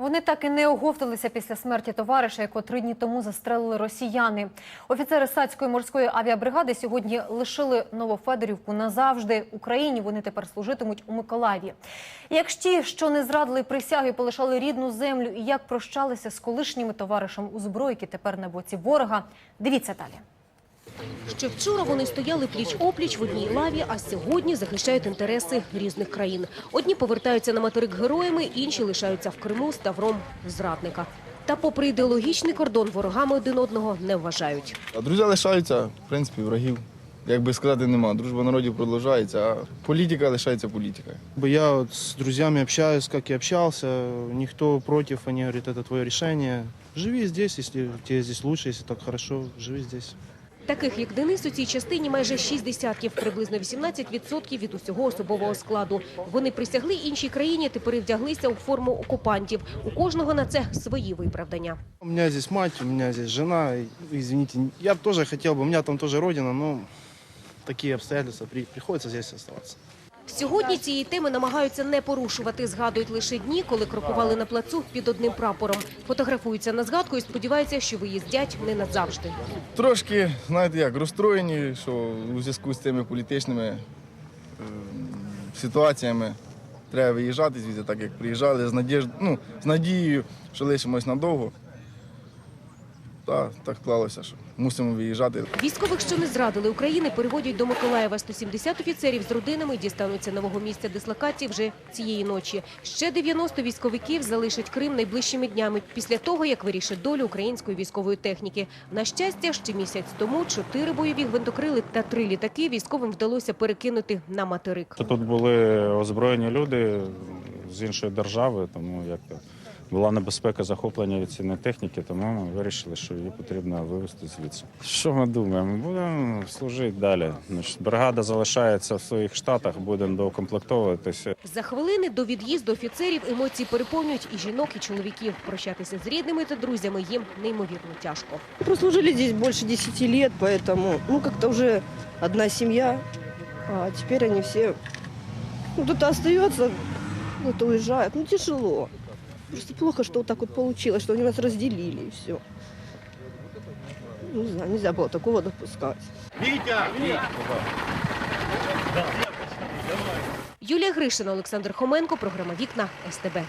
Вони так і не оговталися після смерті товариша, якого три дні тому застрелили росіяни. Офіцери Сацької морської авіабригади сьогодні лишили Новофедорівку назавжди. Україні вони тепер служитимуть у Миколаєві. Як ті, що не зрадили присяги, полишали рідну землю, і як прощалися з колишніми товаришем у збройки тепер на боці ворога. Дивіться далі. Ще вчора вони стояли пліч-опліч в одній лаві, а сьогодні захищають інтереси різних країн. Одні повертаються на материк героями, інші лишаються в Криму з тавром зрадника. Та попри ідеологічний кордон ворогами один одного не вважають. А друзі лишаються, в принципі, врагів. Як би сказати, нема. Дружба народів продовжується, а політика лишається політикою. Бы Я вот с друзьями общаюсь, как и общался. Никто против, они говорят, это твое решение. Живи здесь, если тебе здесь лучше, если так хорошо, живи здесь. Таких, як Денис, у цій частині майже шість десятків, приблизно 18% від усього особового складу. Вони присягли іншій країні, тепер вдяглися у форму окупантів. У кожного на це свої виправдання. У мене тут мать, у мене здесь жена. И, Извините, я б теж хотів, бо у мене там теж родина, але такі обстоятельства, приходиться здесь оставаться. Сьогодні цієї теми намагаються не порушувати. Згадують лише дні, коли крокували на плацу під одним прапором. Фотографуються на згадку і сподіваються, що виїздять не назавжди. Трошки, знаєте як, розстроєні, що у зв'язку з цими політичними е, ситуаціями треба виїжджати звідси, так як приїжджали з, надіж... ну, з надією, що лишимось надовго. Та так склалося, що мусимо виїжджати. Військових, що не зрадили України, переводять до Миколаєва. 170 офіцерів з родинами дістануться нового місця дислокації вже цієї ночі. Ще 90 військовиків залишать Крим найближчими днями після того, як вирішить долю української військової техніки. На щастя, ще місяць тому чотири бойові гвинтокрили та три літаки військовим вдалося перекинути на материк. Тут були озброєні люди з іншої держави, тому як то була небезпека захоплення від цієї техніки, тому ми вирішили, що її потрібно вивезти звідси. Що ми думаємо? Будемо служити далі. Значить, бригада залишається в своїх штатах, будемо доукомплектовуватися. За хвилини до від'їзду офіцерів емоції переповнюють і жінок, і чоловіків. Прощатися з рідними та друзями їм неймовірно тяжко. Прослужили здесь больше 10 лет, поэтому, ну, как-то уже одна семья. А теперь они все... Ну, кто-то остается, кто-то уезжает. Ну, тяжело. Просто плохо, что вот так вот получилось, что они нас разделили, и все. Не знаю, нельзя было такого допускать. Юлія Гришина, Олександр Хоменко, програма Вікна СТБ.